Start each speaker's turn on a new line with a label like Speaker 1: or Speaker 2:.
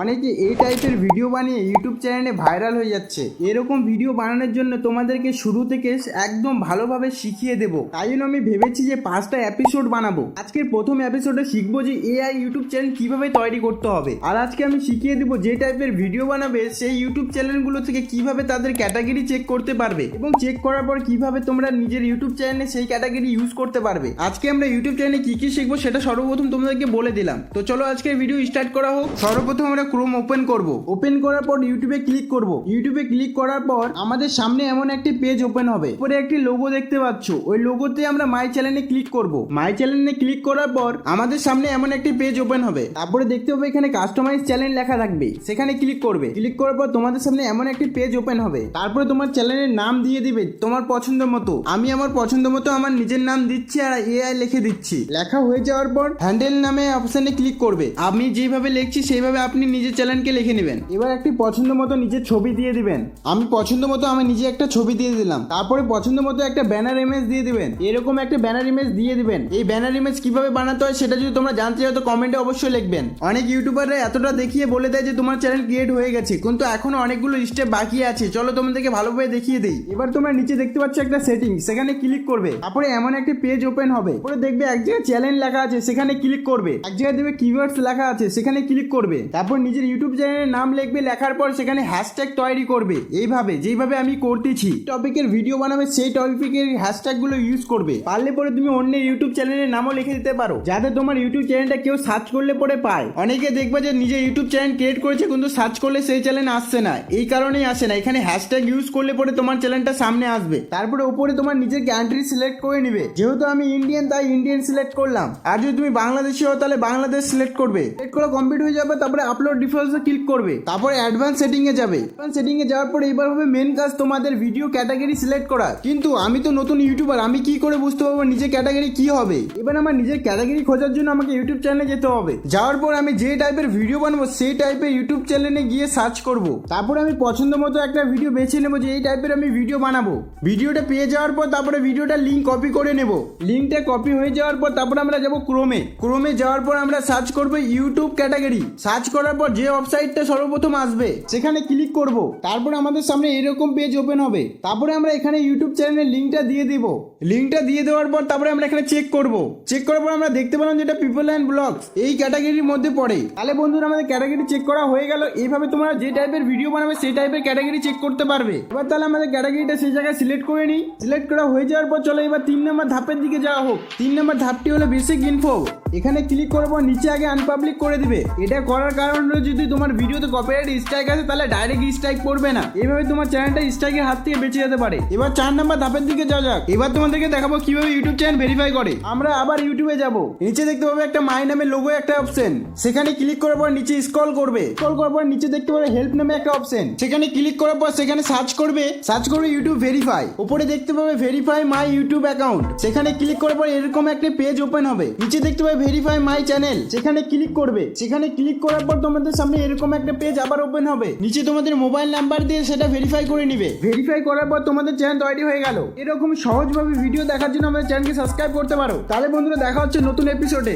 Speaker 1: অনেকে এই টাইপের ভিডিও বানিয়ে ইউটিউব চ্যানেলে ভাইরাল হয়ে যাচ্ছে। এরকম ভিডিও বানানোর জন্য তোমাদেরকে শুরু থেকে একদম ভালোভাবে শিখিয়ে দেবো। তাই জন্য আমি ভেবেছি যে পাঁচটা এপিসোড বানাবো। আজকের প্রথম এপিসোডে শিখব যে এআই ইউটিউব চ্যানেল কীভাবে তৈরি করতে হবে। আর আজকে আমি শিখিয়ে দেবো যে টাইপের ভিডিও বানাবে, সেই ইউটিউব চ্যানেলগুলো থেকে কীভাবে তাদের ক্যাটাগরি চেক করতে পারবে এবং চেক করার পর কীভাবে তোমরা নিজের ইউটিউব চ্যানেলে সেই ক্যাটাগরি ইউজ করতে পারবে। আজকে আমরা ইউটিউব চ্যানেলে কি কি শিখব সেটা সর্বপ্রথম তোমাদেরকে বলে দিলাম। তো চলো আজকের ভিডিও স্টার্ট করা হোক। সর্বপ্রথম আমরা ক্রোম ওপেন করব। ওপেন করার পর ইউটিউবে ক্লিক করব। ইউটিউবে ক্লিক করার পর আমাদের সামনে এমন একটি পেজ ওপেন হবে। উপরে একটি লোগো দেখতে পাচ্ছ। ওই লোগোতে আমরা মাই চ্যানেলে ক্লিক করব। মাই চ্যানেলে ক্লিক করার পর আমাদের সামনে এমন একটি পেজ ওপেন হবে। তারপরে দেখতে হবে এখানে কাস্টমাইজ চ্যানেল লেখা থাকবে। সেখানে ক্লিক করবে। ক্লিক করার পর তোমাদের সামনে এমন একটি পেজ ওপেন হবে। তারপরে তোমার চ্যানেলের নাম দিয়ে দিবে তোমার পছন্দ মতো। আমি আমার পছন্দ মতো আমার নিজের নাম দিচ্ছি আর এআই লিখে দিচ্ছি। লেখা হয়ে যাওয়ার পর হ্যান্ডেল নামে অপশনে ক্লিক করবে। আমি যেভাবে লিখছি, সেইভাবে আপনি নিজের চ্যানেলকে লিখে নেবেন। এবার একটি পছন্দ মতো নিজের ছবি দিয়ে দিবেন। আমি পছন্দ মতো আমি নিজে একটা ছবি দিয়ে দিলাম। তারপরে পছন্দ মতো একটা ব্যানার ইমেজ দিয়ে দিবেন। এরকম একটা ব্যানার ইমেজ দিয়ে দিবেন। এই ব্যানার ইমেজ কীভাবে বানাতে হয় সেটা যদি তোমরা জানতে চাও তো কমেন্টে অবশ্যই লিখবেন। অনেক ইউটিউবাররা এতটা দেখিয়ে বলে দেয় যে তোমার চ্যানেল ক্রিয়েট হয়ে গেছে কিন্তু এখনও অনেকগুলো স্টেপ বাকি আছে। চলো তোমাদেরকে ভালোভাবে দেখিয়ে দিই। এবার তোমরা নিচে দেখতে পাচ্ছ একটা সেটিং সেখানে ক্লিক করবে। তারপরে এমন একটা পেজ ওপেন হবে। পরে দেখবে এক জায়গায় চ্যানেল লেখা আছে সেখানে ক্লিক করবে। এক জায়গায় দেখবে কিওয়ার্ডস লেখা আছে সেখানে ক্লিক করবে। তারপর নিজের ইউটিউব চ্যানেলের নাম লিখবে, লেখার পর সেখানে হ্যাশট্যাগ তৈরি করবে। এইভাবে, যেইভাবে আমি করতেছি টপিকের ভিডিও বানাবে, সেই টপিকের হ্যাশট্যাগগুলো ইউজ করবে। পারলে পরে তুমি অন্য ইউটিউব চ্যানেলের নামও লিখে দিতে পারো। যাতে তোমার ইউটিউব চ্যানেলটা কেউ সার্চ করলে পরে পায়। অনেকে দেখবে যে নিজে ইউটিউব চ্যানেল ক্রিয়েট করেছে, কিন্তু সার্চ করলে সেই চ্যানেল আসছে না। এই কারণেই আসে না। এখানে হ্যাশট্যাগ ইউজ করলে পরে তোমার চ্যানেলটা সামনে আসবে। তারপরে উপরে তোমার নিজের কান্ট্রি সিলেক্ট করে নিবে। যেহেতু আমি ইন্ডিয়ান তাই ইন্ডিয়ান সিলেক্ট করলাম। আর যদি তুমি বাংলাদেশি হও, তাহলে বাংলাদেশ সিলেক্ট করবে। সিলেক্ট করা কমপ্লিট হয়ে যাবে, তারপরে আপলোড ডিফল্টসে ক্লিক করবে। তারপরে অ্যাডভান্স সেটিং এ যাবে। অ্যাডভান্স সেটিং এ যাওয়ার পরে এবার হবে মেন কাজ তোমাদের ভিডিও ক্যাটাগরি সিলেক্ট করা। কিন্তু আমি তো নতুন ইউটিউবার আমি কি করে বুঝতে পারব নিজের ক্যাটাগরি কি হবে? এবার আমার নিজের ক্যাটাগরি খোঁজার জন্য আমাকে ইউটিউব চ্যানেলে যেতে হবে। যাওয়ার পর আমি যে টাইপের ভিডিও বানাবো সেই টাইপের ইউটিউব চ্যানেলে গিয়ে সার্চ করব। তারপরে আমি পছন্দ মতো একটা ভিডিও বেছে নেব যে এই টাইপের আমি ভিডিও বানাবো। ভিডিওটা পেয়ে যাওয়ার পর তারপরে ভিডিওটা লিঙ্ক কপি করে নেব। লিঙ্কটা কপি হয়ে যাওয়ার পর তারপরে আমরা যাব ক্রোমে ক্রোমে যাওয়ার পর আমরা সার্চ করব ইউটিউব ক্যাটাগরি সার্চ করার পর যে ওয়েবসাইটটা সর্বপ্রথম আসবে, সেখানে ক্লিক করব। তারপর আমাদের সামনে এরকম পেজ ওপেন হবে। তারপরে আমরা এখানে ইউটিউব চ্যানেলের লিঙ্কটা দিয়ে দিব। লিঙ্কটা দিয়ে দেওয়ার পর তারপরে আমরা এখানে চেক করব। চেক করার পর আমরা দেখতে পেলাম যেটা পিপল অ্যান্ড ব্লগস এই ক্যাটাগরির মধ্যে পড়ে। তাহলে বন্ধুরা, আমাদের ক্যাটাগরি চেক করা হয়ে গেল। এইভাবে তোমরা যে টাইপের ভিডিও বানাবে, সেই টাইপের ক্যাটাগরি চেক করতে পারবে। এবার তাহলে আমাদের ক্যাটাগরিটা সেই জায়গায় সিলেক্ট করে নিই। সিলেক্ট করা হয়ে যাওয়ার পর চলো এবার তিন নম্বর ধাপের দিকে যাওয়া হোক। তিন নম্বর ধাপটি হলো বেসিক ইনফো এখানে ক্লিক করার পর নিচে আগে আনপাবলিক করে দিবে। এটা করার কারণ হলো যদি তোমার ভিডিওতে কপিরাইট স্ট্রাইক আছে তাহলে ডাইরেক্ট স্ট্রাইক পড়বে না। এইভাবে তোমার চ্যানেলটা স্ট্রাইকের হাত থেকে বেঁচে যেতে পারে। এবার চার নম্বর ধাপের দিকে যাওয়া যাক। এবার তোমাদেরকে দেখাবো কীভাবে ইউটিউব চ্যানেল ভেরিফাই করে। আমরা আবার ইউটিউবে যাব। নিচে দেখতে পাবে একটা মাই নামে লোগো একটা অপশন সেখানে ক্লিক করার পর নিচে স্ক্রল করবে। স্ক্রল করার পর নিচে দেখতে পাবে হেল্প নামে একটা অপশন সেখানে ক্লিক করার পর সেখানে সার্চ করবে। সার্চ করবে ইউটিউব ভেরিফাই উপরে দেখতে পাবে ভেরিফাই মাই ইউটিউব অ্যাকাউন্ট সেখানে ক্লিক করার পর এরকম একটা পেজ ওপেন হবে। নিচে দেখতে পাবে ভেরিফাই মাই চ্যানেল সেখানে ক্লিক করবে। সেখানে ক্লিক করার পর তোমাদের সামনে এরকম একটা পেজ আবার ওপেন হবে। নিচে তোমাদের মোবাইল নাম্বার দিয়ে সেটা ভেরিফাই করে নিবে। ভেরিফাই করার পর তোমাদের চ্যানেল তৈরি হয়ে গেল। এরকম সহজভাবে ভিডিও দেখার জন্য আমাদের চ্যানেলকে সাবস্ক্রাইব করতে পারো। তাহলে বন্ধুরা দেখা হচ্ছে নতুন এপিসোডে